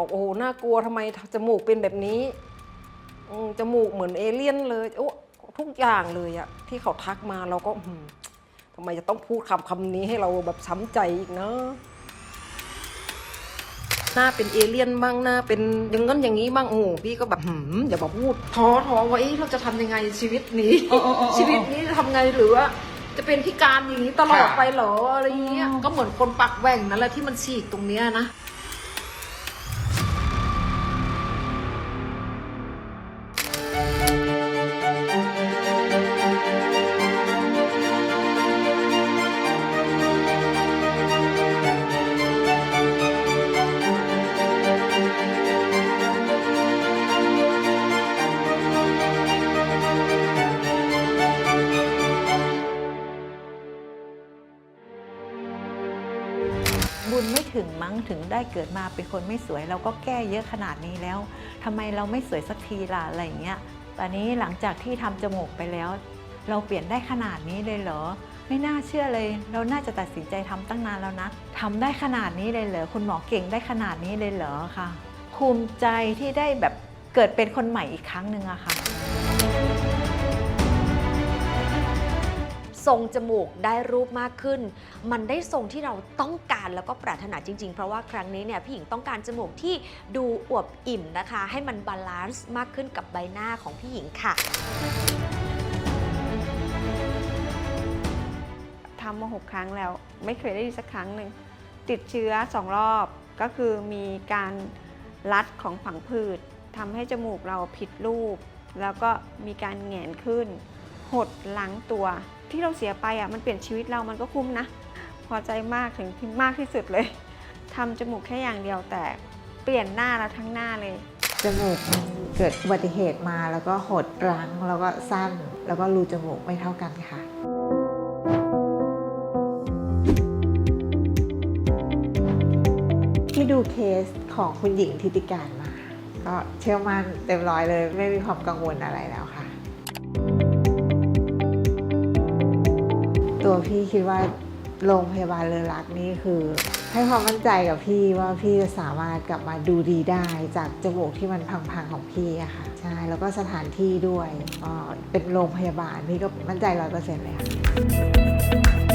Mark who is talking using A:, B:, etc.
A: บอกโอ้โหน่ากลัวทำไมจมูกเป็นแบบนี้อืมจมูกเหมือนเอเลี่ยนเลยโอ้ทุกอย่างเลยอะที่เขาทักมาเราก็อืมทำไมจะต้องพูดคำคำนี้ให้เราแบบช้ำใจอีกเนาะหน้าเป็นเอเลี่ยนบ้างหน้าเป็นอย่างนั้นอย่างนี้บ้างโอ้โหพี่ก็แบบหืมอย่ามาพูดท้อท้อว่าเอ๊ะเราจะทำยังไงชีวิตนี้
B: อ๋ออ๋ออ๋ออ๋อ
A: ชีวิตนี้จะทำไงหรือว่าจะเป็นพิการอย่างนี้ตลอด
B: ค่ะ
A: ไปเหรออะไรเงี้ยก็เหมือนคนปักแหว่งนั่นแหละที่มันฉีกตรงเนี้ยนะ
C: บุญไม่ถึงมั้งถึงได้เกิดมาเป็นคนไม่สวย เราก็แก้เยอะขนาดนี้แล้วทำไมเราไม่สวยสักทีล่ะอะไรอย่างเงี้ยตอนนี้หลังจากที่ทำจมูกไปแล้ว เราเปลี่ยนได้ขนาดนี้เลยเหรอ ไม่น่าเชื่อเลย เราน่าจะตัดสินใจทำตั้งนานแล้วนะทำได้ขนาดนี้เลยเหรอคุณหมอเก่งได้ขนาดนี้เลยเหรอคะภูมิใจที่ได้แบบเกิดเป็นคนใหม่อีกครั้งหนึ่งอะค่ะ
D: ทรงจมูกได้รูปมากขึ้น มันได้ทรงที่เราต้องการแล้วก็ปรารถนาจริง ๆ เพราะว่าครั้งนี้เนี่ยพี่หญิงต้องการจมูกที่ดูอวบอิ่มนะคะ ให้มันบาลานซ์มากขึ้นกับใบหน้าของพี่หญิงค่ะ
E: ทำมาหกครั้งแล้ว ไม่เคยได้ดีสักครั้งหนึ่งติดเชื้อสองรอบก็คือมีการรัดของผังผืดทำให้จมูกเราผิดรูป แล้วก็มีการแหงนขึ้น หดหลังตัว ที่เราเสียไปอะมันเปลี่ยนชีวิตเรามันก็คุ้มนะ พอใจมากถึงที่มากที่สุดเลยทำจมูกแค่อย่างเดียวแต่เปลี่ยนหน้าเราทั้งหน้าเลย
F: จมูกมันเกิดอุบัติเหตุมาแล้วก็หดรั้งแล้วก็สั้น แล้วก็รูจมูกไม่เท่ากันค่ะที่ดูเคสของคุณหญิงทิติการมา ก็เชื่อมั่นเต็มร้อยเลย ไม่มีความกังวลอะไรแล้วค่ะ ตัวพี่คิดว่าโรงพยาบาลเลอรักนี่คือ ให้ความมั่นใจกับพี่ว่าพี่จะสามารถกลับมาดูดีได้จากจมูกที่มันพังๆของพี่อะค่ะใช่แล้วก็สถานที่ด้วยก็เป็นโรงพยาบาลพี่ก็มั่นใจร้อยเปอร์เซ็นต์เลยค่ะ